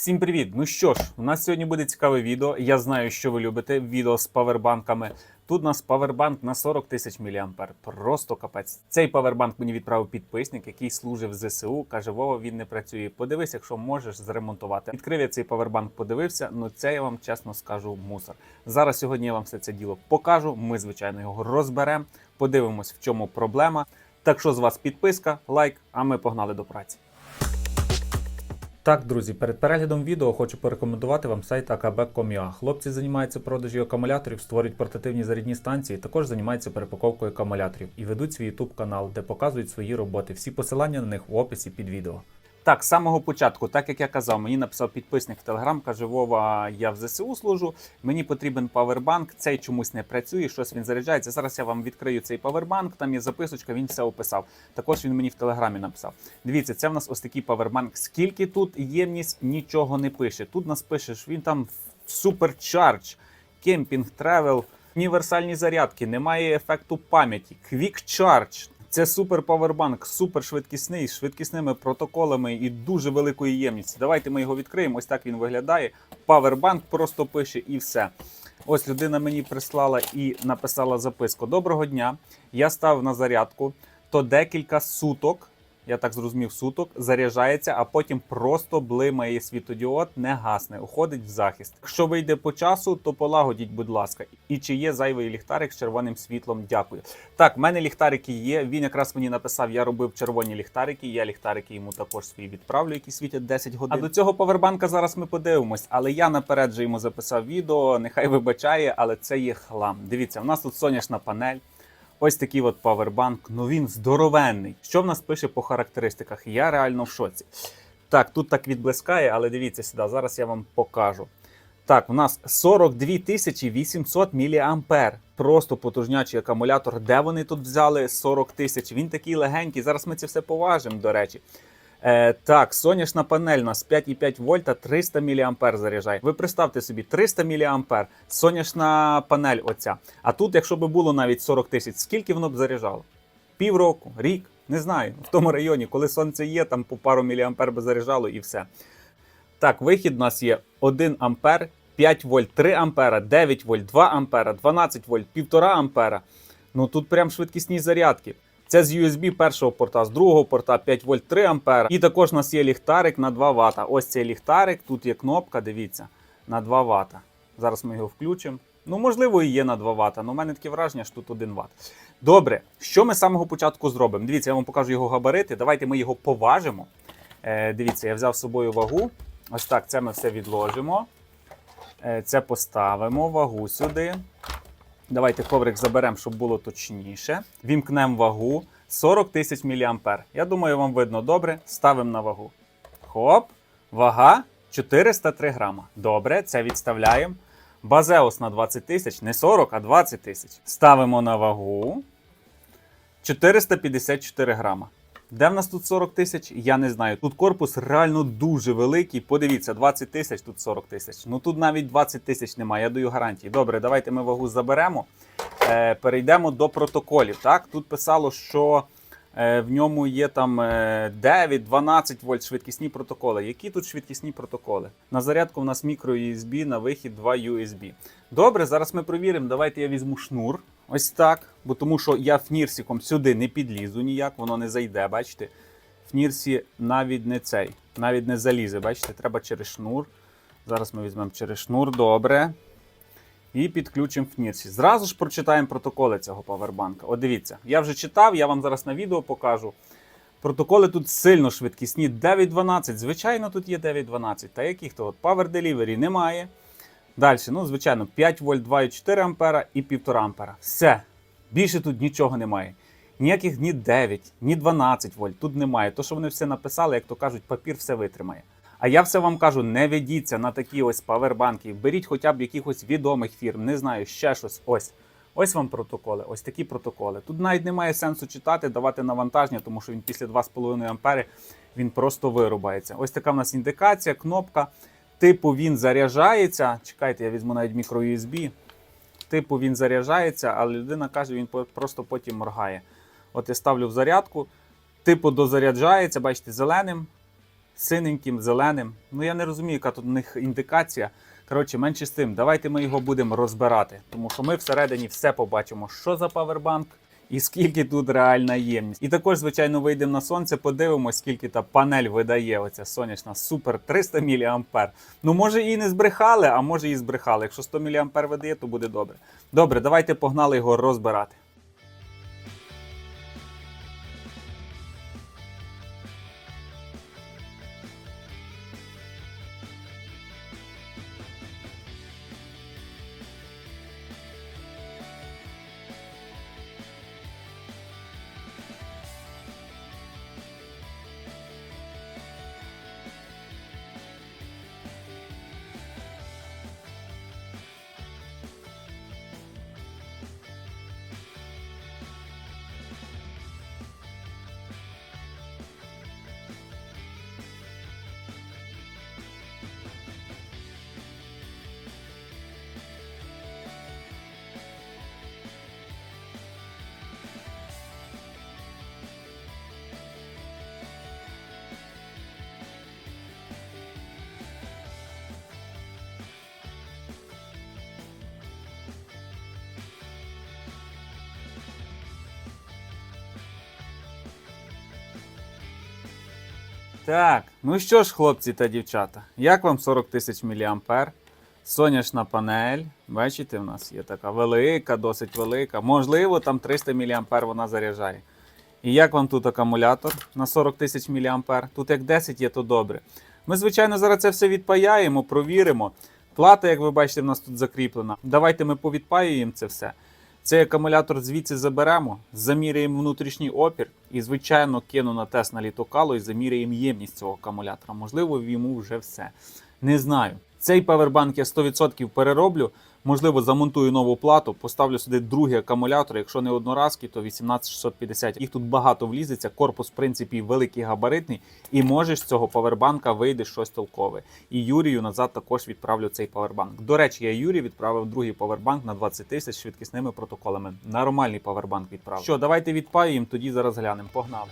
Всім привіт! Ну що ж, у нас сьогодні буде цікаве відео. Я знаю, що ви любите відео з павербанками. Тут у нас павербанк на 40 тисяч мА. Просто капець. Цей павербанк мені відправив підписник, який служив ЗСУ. Каже, Вова, він не працює. Подивись, якщо можеш зремонтувати. Відкрив я цей павербанк, подивився. Ну це я вам чесно скажу мусор. Зараз сьогодні я вам все це діло покажу. Ми, звичайно, його розберемо. Подивимось, в чому проблема. Так що з вас підписка, лайк, а ми погнали до праці. Так, друзі, перед переглядом відео хочу порекомендувати вам сайт akb.com.ua. Хлопці займаються продажі акумуляторів, створюють портативні зарядні станції, також займаються перепаковкою акумуляторів і ведуть свій YouTube канал, де показують свої роботи. Всі посилання на них в описі під відео. Так, з самого початку, так як я казав, мені написав підписник в Телеграм, каже: Вова, я в ЗСУ служу, мені потрібен павербанк, цей чомусь не працює, щось він заряджається. Зараз я вам відкрию цей павербанк, там є записочка, він все описав. Також він мені в Телеграмі написав. Дивіться, це в нас ось такий павербанк. Скільки тут ємність, нічого не пише. Тут нас пише, він там суперчардж, кемпінг, тревел, універсальні зарядки, немає ефекту пам'яті, квік чардж. Це супер павербанк, супер швидкісний, з швидкісними протоколами і дуже великою ємністю. Давайте ми його відкриємо. Ось так він виглядає. Павербанк просто пише і все. Ось людина мені прислала і написала записку. Доброго дня. Я став на зарядку, то декілька суток. Я так зрозумів, суток заряджається, а потім просто блимає світодіод, не гасне, уходить в захист. Якщо вийде по часу, то полагодіть, будь ласка. І чи є зайвий ліхтарик з червоним світлом? Дякую. Так, в мене ліхтарики є. Він якраз мені написав, я робив червоні ліхтарики. Я ліхтарики йому також свої відправлю, які світять 10 годин. А до цього павербанка зараз ми подивимось. Але я наперед же йому записав відео. Нехай вибачає, але це є хлам. Дивіться, в нас тут сонячна панель. Ось такий от павербанк. Ну він здоровенний. Що в нас пише по характеристиках? Я реально в шоці. Так, тут так відблискає, але дивіться сюди. Зараз я вам покажу. Так, у нас 42 тисячі 800 міліампер. Просто потужнячий акумулятор. Де вони тут взяли 40 тисяч? Він такий легенький. Зараз ми це все поважимо, до речі. Е, так, сонячна панель у нас 5,5 вольта, 300 мА заряджає. Ви представте собі, 300 мА, сонячна панель оця. А тут, якщо б було навіть 40 тисяч, скільки воно б заряджало? Півроку, рік, не знаю. В тому районі, коли сонце є, там по пару мА би заряджало і все. Так, вихід у нас є 1 ампер, 5 вольт, 3 ампера, 9 вольт, 2 ампера, 12 вольт, 1,5 ампера. Ну тут прям швидкісні зарядки. Це з USB першого порта, з другого порта 5 вольт 3 ампера. І також у нас є ліхтарик на 2 Вт. Ось цей ліхтарик, тут є кнопка, дивіться, на 2 Вт. Зараз ми його включимо. Ну, можливо, і є на 2 Вт, але у мене таке враження, що тут 1 Вт. Добре, що ми з самого початку зробимо? Дивіться, я вам покажу його габарити. Давайте ми його поважимо. Е, Дивіться, я взяв з собою вагу. Ось так, це ми все відложимо. Е, Це поставимо вагу сюди. Давайте коврик заберемо, щоб було точніше. Вімкнемо вагу 40 тисяч мА. Я думаю, вам видно добре. Ставимо на вагу. Хоп, вага 403 грама. Добре, це відставляємо. Базеус на 20 тисяч, не 40, а 20 тисяч. Ставимо на вагу 454 грама. Де в нас тут 40 тисяч? Я не знаю. Тут корпус реально дуже великий. Подивіться, 20 тисяч, тут 40 тисяч. Ну тут навіть 20 тисяч немає, я даю гарантії. Добре, давайте ми вагу заберемо. Е, перейдемо до протоколів. Так, Тут писало, що е, в ньому є там е, 9-12 вольт швидкісні протоколи. Які тут швидкісні протоколи? На зарядку в нас мікро USB, на вихід 2 USB. Добре, зараз ми провіримо. Давайте я візьму шнур. Ось так. Бо тому що я фнірсиком сюди не підлізу ніяк, воно не зайде, бачите? Фнірсі навіть не цей, навіть не залізе. Бачите, треба через шнур. Зараз ми візьмемо через шнур, добре. І підключимо фнірсі. Зразу ж прочитаємо протоколи цього павербанка. От дивіться, я вже читав, я вам зараз на відео покажу. Протоколи тут сильно швидкісні. 9.12. Звичайно, тут є 9.12. Та яких то от Power Delivery немає. Далі, ну, звичайно, 5 вольт 2,4 ампера і 1,5 ампера. Все. Більше тут нічого немає. Ніяких ні 9, ні 12 вольт тут немає. То, що вони все написали, як то кажуть, папір все витримає. А я все вам кажу: не ведіться на такі ось павербанки. Беріть хоча б якихось відомих фірм, не знаю, ще щось. Ось. Ось вам протоколи, ось такі протоколи. Тут навіть немає сенсу читати, давати навантаження, тому що він після 2,5 ампери він просто вирубається. Ось така в нас індикація, кнопка. Типу він заряджається. Чекайте, я візьму навіть мікро USB. Типу він заряджається, але людина каже, він просто потім моргає. От я ставлю в зарядку. Типу дозаряджається, бачите, зеленим. синеньким, зеленим. Ну я не розумію, яка тут у них індикація. Коротше, менше з тим, давайте ми його будемо розбирати, тому що ми всередині все побачимо, що за павербанк і скільки тут реальна ємність. І також, звичайно, вийдемо на сонце, подивимось, скільки та панель видає. Оця сонячна супер 300 мА. Ну, може, і не збрехали, а може і збрехали. Якщо 100 мА видає, то буде добре. Добре, давайте погнали його розбирати. Так, ну що ж, хлопці та дівчата, як вам 40 тисяч мА? Сонячна панель. Бачите, в нас є така велика, досить велика. Можливо, там 300 мА вона заряджає. І як вам тут акумулятор на 40 тисяч мА? Тут як 10 є, то добре. Ми, звичайно, зараз це все відпаяємо, провіримо. Плата, як ви бачите, в нас тут закріплена. Давайте ми повідпаюємо це все. Цей акумулятор звідси заберемо, заміряємо внутрішній опір і, звичайно, кину на тест на літокало і заміряємо ємність цього акумулятора. Можливо, йому вже все. Не знаю. Цей павербанк я 100% перероблю. Можливо, замонтую нову плату, поставлю сюди другий акумулятор. Якщо не одноразки, то 18650. Їх тут багато влізеться. Корпус, в принципі, великий габаритний, і можеш з цього павербанка вийде щось толкове. І Юрію назад також відправлю цей павербанк. До речі, я Юрію відправив другий павербанк на 20 тисяч швидкісними протоколами. Нормальний павербанк відправив. Що, давайте відпаюємо, тоді зараз глянемо. Погнали.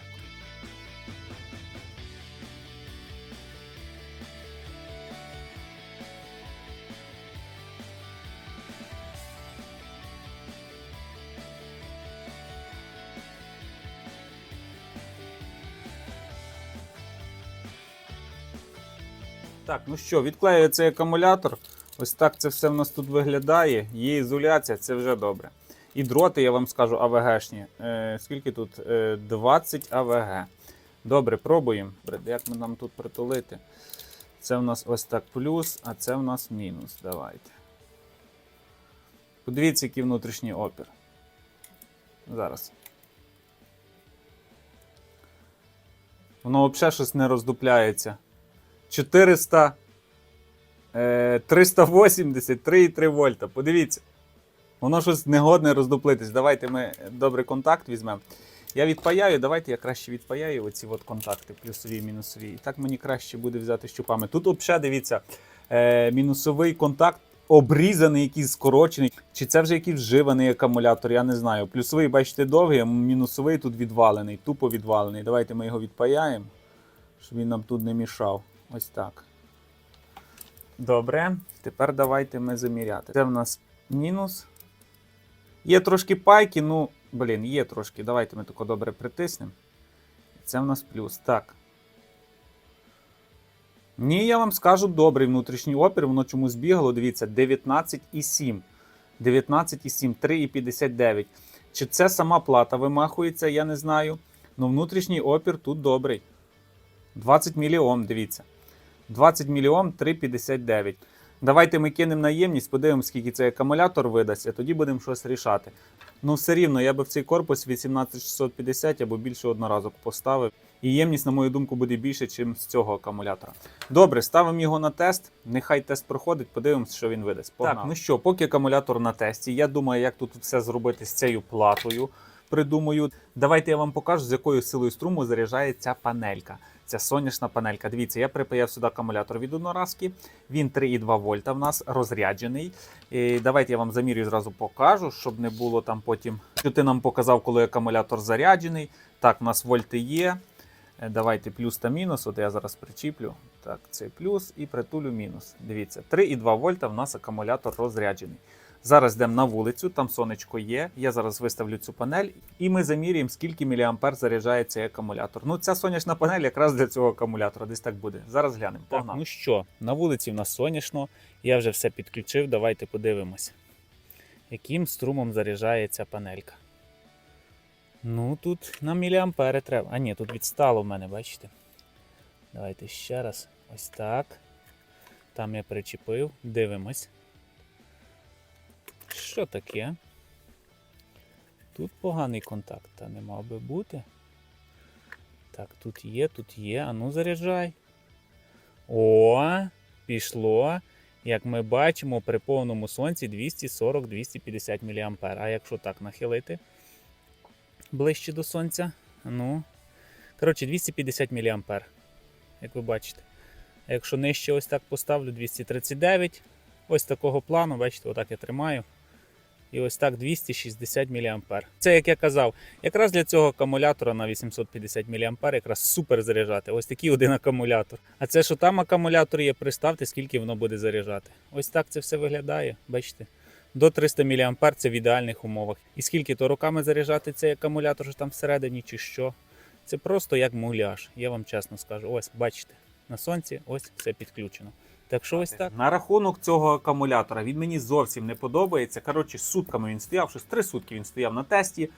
Так, ну що, відклею цей акумулятор. Ось так це все в нас тут виглядає. Є ізоляція, це вже добре. І дроти, я вам скажу, АВГшні. Е, скільки тут? Е, 20 АВГ. Добре, пробуємо. Як ми нам тут притулити? Це в нас ось так плюс, а це в нас мінус. Давайте. Подивіться, який внутрішній опір. Зараз. Воно взагалі щось не роздупляється. 400, е, 380, 3,3 вольта. Подивіться. Воно щось негодне роздуплитись. Давайте ми добре контакт візьмемо. Я відпаяю, давайте я краще відпаяю оці от контакти, плюсові і мінусові. І так мені краще буде взяти щупами. Тут взагалі, дивіться, е, мінусовий контакт обрізаний, якийсь скорочений. Чи це вже якийсь вживаний акумулятор, я не знаю. Плюсовий, бачите, довгий, а мінусовий тут відвалений, тупо відвалений. Давайте ми його відпаяємо, щоб він нам тут не мішав. Ось так. Добре. Тепер давайте ми заміряти. Це в нас мінус. Є трошки пайки, ну, блін, є трошки. Давайте ми тако добре притиснемо. Це в нас плюс. Так. Ні, я вам скажу добрий внутрішній опір, воно чомусь бігало. Дивіться, 19,7. 19,7, 3,59. Чи це сама плата вимахується, я не знаю. Ну, внутрішній опір тут добрий. 20 мільйон, дивіться. 20 мільйон 3,59. Давайте ми кинемо наємність, подивимося, скільки цей акумулятор видасть, а тоді будемо щось рішати. Ну, все рівно, я би в цей корпус 18650 або більше одноразок поставив. І ємність, на мою думку, буде більше, ніж з цього акумулятора. Добре, ставимо його на тест. Нехай тест проходить, подивимося, що він видасть. Погнали. Так, ну що, поки акумулятор на тесті, я думаю, як тут все зробити з цією платою. Придумаю. Давайте я вам покажу, з якою силою струму заряджає ця панелька. Ця сонячна панелька. Дивіться, я припаяв сюди акумулятор від одноразки. Він 3,2 вольта в нас розряджений. І давайте я вам замірю зразу покажу, щоб не було там потім. Що ти нам показав, коли акумулятор заряджений. Так, у нас вольти є. Е, Давайте плюс та мінус. От я зараз причіплю. Так, це плюс і притулю мінус. Дивіться, 3,2 вольта в нас акумулятор розряджений. Зараз йдемо на вулицю, там сонечко є. Я зараз виставлю цю панель, і ми замірюємо, скільки міліампер заряджає цей акумулятор. Ну, ця сонячна панель якраз для цього акумулятора. Десь так буде. Зараз глянемо. Так, ну що, на вулиці в нас сонячно. Я вже все підключив. Давайте подивимося, яким струмом заряджає ця панелька. Ну, тут на міліампери треба. А ні, тут відстало в мене, бачите? Давайте ще раз. Ось так. Там я причепив. Дивимось. Що таке? Тут поганий контакт, та не мав би бути. Так, тут є, тут є. А ну заряджай. О, пішло. Як ми бачимо, при повному сонці 240-250 мА. А якщо так нахилити ближче до сонця, ну. Коротше, 250 мА. Як ви бачите. А якщо нижче ось так поставлю 239. Ось такого плану, бачите, отак я тримаю. І ось так 260 мА. Це, як я казав, якраз для цього акумулятора на 850 мА якраз супер заряджати. Ось такий один акумулятор. А це, що там акумулятор є, представте, скільки воно буде заряджати. Ось так це все виглядає. Бачите? До 300 мА це в ідеальних умовах. І скільки то роками заряджати цей акумулятор, що там всередині, чи що. Це просто як муляж, я вам чесно скажу. Ось, бачите, на сонці ось все підключено. Так що ось так. На рахунок цього акумулятора він мені зовсім не подобається. Коротше, сутками він стояв, щось три сутки він стояв на тесті.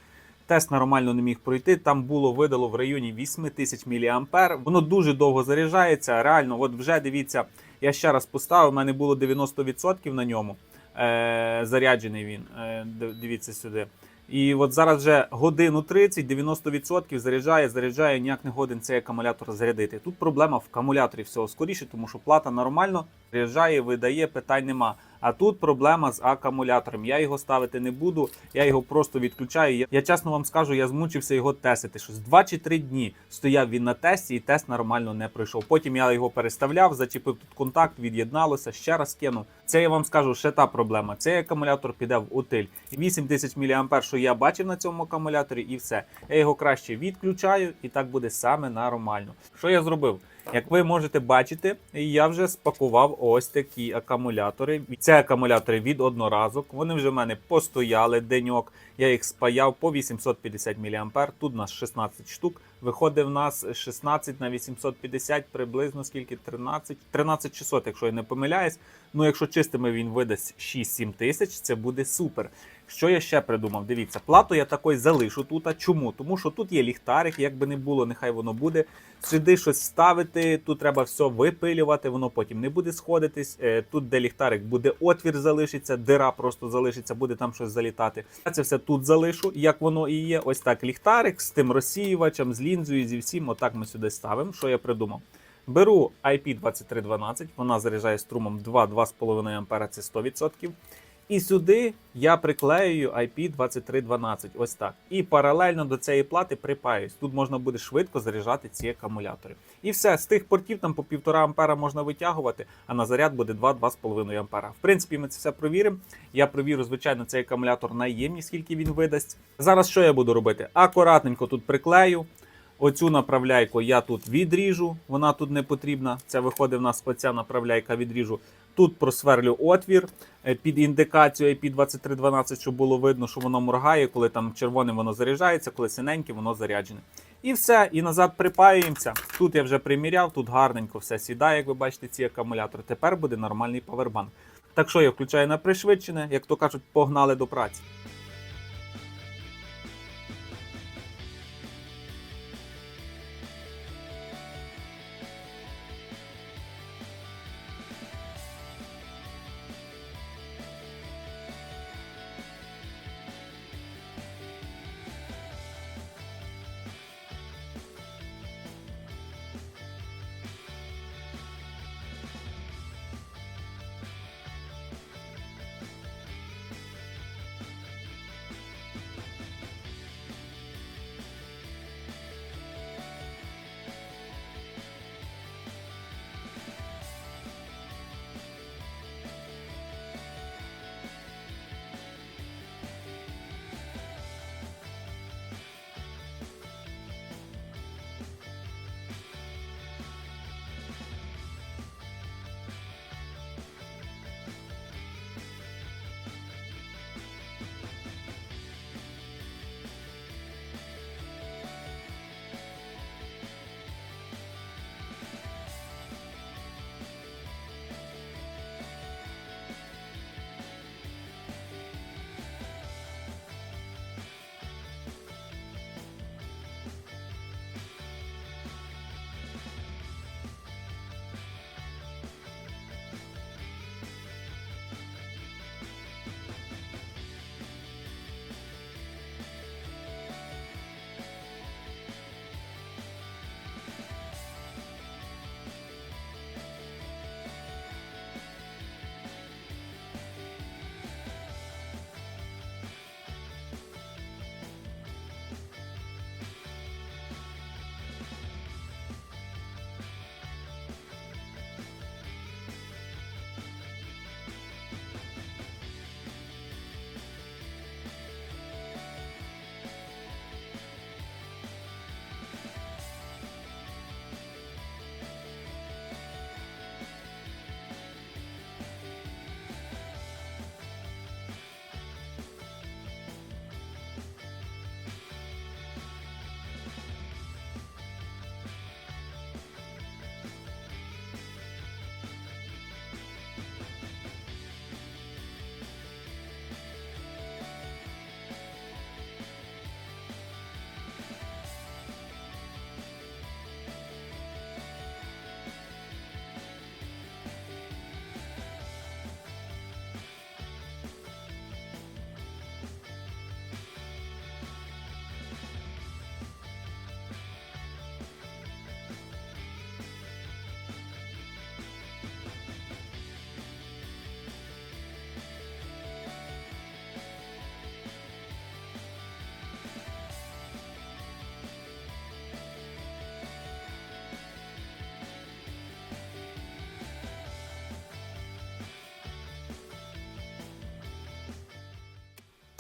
Тест нормально не міг пройти. Там було видало в районі 8000 мА. Воно дуже довго заряджається. Реально, от вже дивіться, я ще раз поставив, у мене було 90% на ньому. Е, заряджений він. Е, дивіться сюди. І от зараз вже годину 30, 90% заряджає, заряджає, ніяк не годен цей акумулятор зарядити. Тут проблема в акумуляторі всього скоріше, тому що плата нормально заряджає, видає, питань нема. А тут проблема з акумулятором. Я його ставити не буду, я його просто відключаю. Я, я чесно вам скажу, я змучився його тестити. Щось 2 чи 3 дні стояв він на тесті, і тест нормально не пройшов. Потім я його переставляв, зачепив тут контакт, від'єдналося, ще раз кинув. Це я вам скажу, ще та проблема. Цей акумулятор піде в утиль. 8000 мА, що я бачив на цьому акумуляторі, і все. Я його краще відключаю, і так буде саме нормально. Що я зробив? Як ви можете бачити, я вже спакував ось такі акумулятори. Це акумулятори від одноразок. Вони вже в мене постояли деньок. Я їх спаяв по 850 мА. Тут у нас 16 штук. Виходить в нас 16 на 850, приблизно скільки 13 13600, якщо я не помиляюсь. Ну, якщо чистими він видасть 6-7 тисяч, це буде супер. Що я ще придумав? Дивіться, плату я такої залишу тут. А чому? Тому що тут є ліхтарик, як би не було, нехай воно буде. Сюди щось ставити, тут треба все випилювати, воно потім не буде сходитись. Е, Тут, де ліхтарик, буде отвір залишиться, дира просто залишиться, буде там щось залітати. Я це все тут залишу, як воно і є. Ось так ліхтарик з тим розсіювачем, з лінзою, зі всім. Отак ми сюди ставимо. Що я придумав? Беру IP2312, вона заряджає струмом 2-2,5 А, це 100%. І сюди я приклеюю IP2312, ось так. І паралельно до цієї плати припаюсь. Тут можна буде швидко заряджати ці акумулятори. І все, з тих портів там по 1,5 ампера можна витягувати, а на заряд буде 2-2,5 ампера. В принципі, ми це все провіримо. Я провірю, звичайно, цей акумулятор на ємність, скільки він видасть. Зараз що я буду робити? Акуратненько тут приклею. Оцю направляйку я тут відріжу, вона тут не потрібна. Це виходить в нас оця направляйка відріжу. Тут просверлю отвір е, під індикацію IP2312, щоб було видно, що воно моргає, коли там червоним воно заряджається, коли синеньким воно заряджене. І все, і назад припаюємося. Тут я вже приміряв, тут гарненько все сідає, як ви бачите, ці акумулятори. Тепер буде нормальний павербанк. Так що я включаю на пришвидшене, як то кажуть, погнали до праці.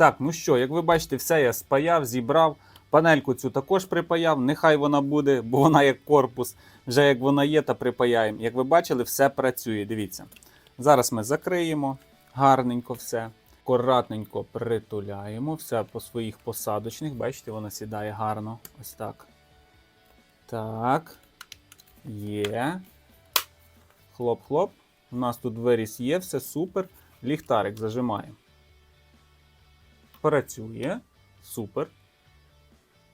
Так, ну що, як ви бачите, все я спаяв, зібрав. Панельку цю також припаяв. Нехай вона буде, бо вона як корпус. Вже як вона є, та припаяємо. Як ви бачили, все працює. Дивіться. Зараз ми закриємо гарненько все. Акуратненько притуляємо. Все по своїх посадочних. Бачите, вона сідає гарно. Ось так. Так. Є. Хлоп-хлоп. У нас тут виріс є, все супер. Ліхтарик зажимаємо. Працює. Супер.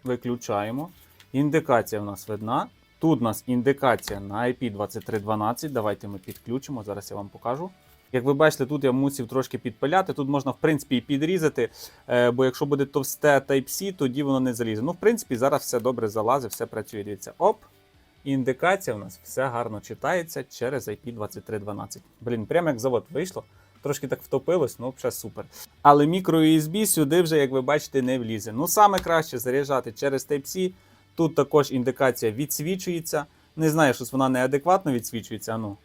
Виключаємо. Індикація в нас видна. Тут у нас індикація на IP2312. Давайте ми підключимо. Зараз я вам покажу. Як ви бачите, тут я мусив трошки підпиляти. Тут можна, в принципі, і підрізати, е, бо якщо буде товсте Type-C, тоді воно не залізе. Ну, в принципі, зараз все добре залазить, все працює. Дивіться, оп. Індикація у нас все гарно читається через IP2312. Блін, прямо як завод вийшло. Трошки так втопилось, ну вже супер. Але мікро USB сюди вже, як ви бачите, не влізе. Ну, саме краще заряджати через Type-C. Тут також індикація відсвічується. Не знаю, щось вона неадекватно відсвічується. Ну,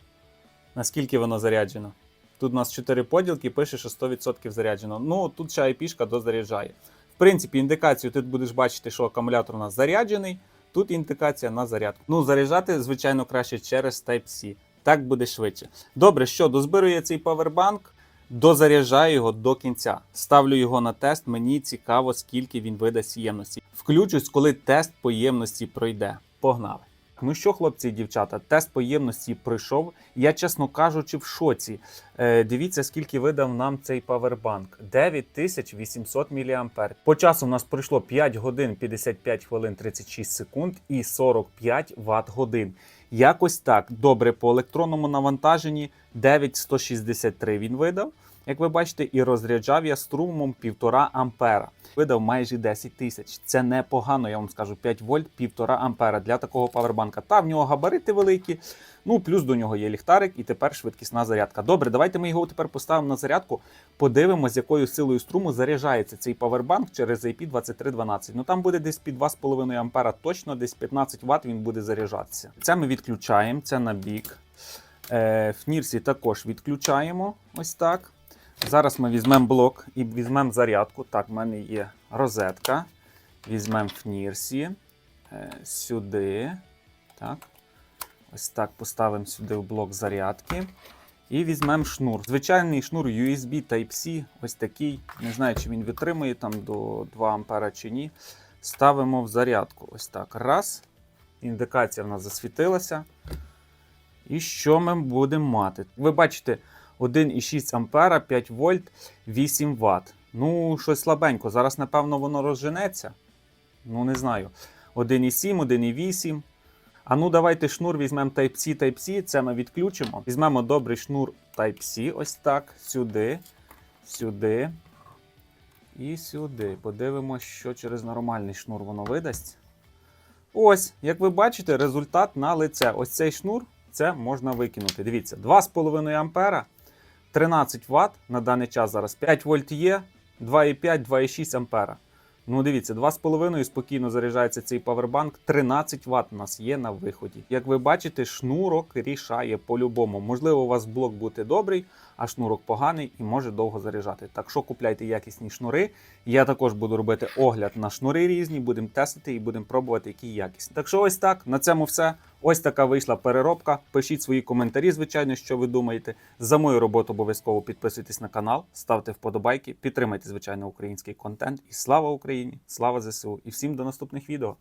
наскільки воно заряджено. Тут у нас 4 поділки, пише, що 100% заряджено. Ну, тут ще IP дозаряджає. В принципі, індикацію ти будеш бачити, що акумулятор у нас заряджений. Тут індикація на зарядку. Ну, заряджати, звичайно, краще через Type-C. Так буде швидше. Добре, що дозбирую цей павербанк, дозаряджаю його до кінця. Ставлю його на тест. Мені цікаво, скільки він видасть ємності. Включусь, коли тест по ємності пройде. Погнали! Ну що, хлопці і дівчата, тест по ємності пройшов. Я, чесно кажучи, в шоці. Е, дивіться, скільки видав нам цей павербанк: 9800 мА. По часу у нас пройшло 5 годин 55 хвилин 36 секунд і 45 Вт годин. Якось так. Добре, по електронному навантаженні 9163 він видав. Як ви бачите, і розряджав я струмом 1,5 ампера. Видав майже 10 тисяч. Це непогано, я вам скажу. 5 вольт 1,5 ампера для такого павербанка. Та в нього габарити великі. Ну, плюс до нього є ліхтарик і тепер швидкісна зарядка. Добре, давайте ми його тепер поставимо на зарядку. Подивимося, з якою силою струму заряджається цей павербанк через IP2312. Ну там буде десь під 2,5 ампера, точно десь 15 Вт він буде заряджатися. Це ми відключаємо, це на бік. Е, в Нірсі також відключаємо. Ось так. Зараз ми візьмемо блок і візьмемо зарядку. Так, в мене є розетка. Візьмемо в Нірсі. Е, сюди. Так. Ось так поставимо сюди в блок зарядки. І візьмемо шнур. Звичайний шнур USB Type-C, ось такий. Не знаю, чи він витримує там до 2 ампера чи ні. Ставимо в зарядку. Ось так. Раз. Індикація в нас засвітилася. І що ми будемо мати? Ви бачите, 1,6 ампера, 5 вольт, 8 Вт. Ну, щось слабенько. Зараз, напевно, воно розженеться. Ну, не знаю. 1,7, 1,8. А ну, давайте шнур візьмемо Type-C, Type-C, це ми відключимо. Візьмемо добрий шнур Type-C, ось так, сюди, сюди і сюди. Подивимося, що через нормальний шнур воно видасть. Ось, як ви бачите, результат на лице. Ось цей шнур, це можна викинути. Дивіться, 2,5 ампера, 13 Вт на даний час зараз 5 вольт є, 2,5, 2,6 ампера. Ну, дивіться, 2,5 спокійно заряджається цей павербанк. 13 Вт у нас є на виході. Як ви бачите, шнурок рішає по-любому. Можливо, у вас блок буде добрий, а шнурок поганий і може довго заряджати. Так що купляйте якісні шнури. Я також буду робити огляд на шнури різні, будемо тестити і будемо пробувати, які якісні. Так що ось так. На цьому все. Ось така вийшла переробка. Пишіть свої коментарі, звичайно, що ви думаєте. За мою роботу обов'язково підписуйтесь на канал, ставте вподобайки, підтримайте, звичайно, український контент. І слава Україні! Слава ЗСУ! І всім до наступних відео!